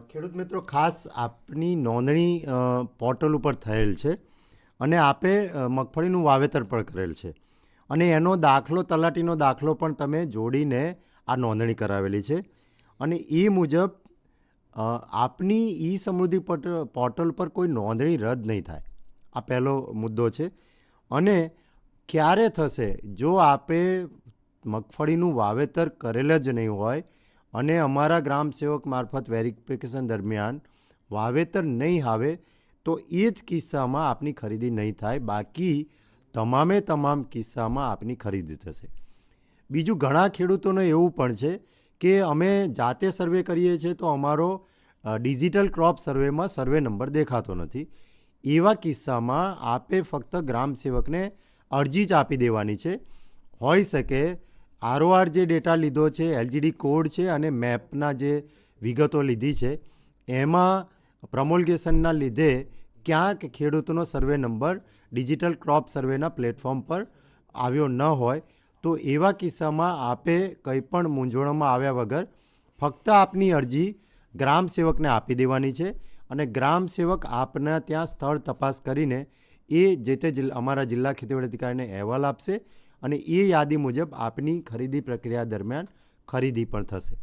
ખેડૂત મિત્રો, ખાસ આપની નોંધણી પોર્ટલ ઉપર થયેલ છે અને આપે મગફળીનું વાવેતર પણ કરેલ છે. અને એનો દાખલો, તલાટીનો દાખલો પણ તમે જોડીને આ નોંધણી કરાવેલી છે. અને એ મુજબ આપની ઈ સમૃદ્ધિ પોર્ટલ પર કોઈ નોંધણી રદ નહીં થાય. આ પહેલો મુદ્દો છે. અને ક્યારે થશે? જો આપે મગફળીનું વાવેતર કરેલ જ નહીં હોય અને અમારા ગ્રામ સેવક મારફત વેરિફિકેશન દરમિયાન વાવેતર નહીં આવે, તો એ જ કિસ્સામાં આપની ખરીદી નહીં થાય. બાકી તમામે તમામ કિસ્સામાં આપની ખરીદી થશે. બીજું ઘણા ખેડૂતોને એવું પણ છે કે અમે જાતે સર્વે કરીએ છીએ તો અમારો ડિજિટલ ક્રોપ સર્વેમાં સર્વે નંબર દેખાતો નથી. એવા કિસ્સામાં આપે ફક્ત ગ્રામ સેવકને અરજી જ આપી દેવાની છે. હોઈ શકે આરઓઆર જે ડેટા લીધો છે, એલજીડી કોડ છે અને મેપના જે વિગતો લીધી છે, એમાં પ્રમોલ્ગેશનના લીધે ક્યાંક ખેડૂતોનો સર્વે નંબર ડિજિટલ ક્રોપ સર્વેના પ્લેટફોર્મ પર આવ્યો ન હોય, તો એવા કિસ્સામાં આપે કંઈ પણ મૂંઝવણમાં આવ્યા વગર ફક્ત આપની અરજી ગ્રામ સેવકને આપી દેવાની છે અને ગ્રામ સેવક આપના ત્યાં સ્થળ તપાસ કરીને એ જે તે અમારા જિલ્લા ખેતીવાડી અધિકારીને અહેવાલ આપશે અને એ યાદી મુજબ આપની ખરીદી પ્રક્રિયા દરમિયાન ખરીદી પણ થશે.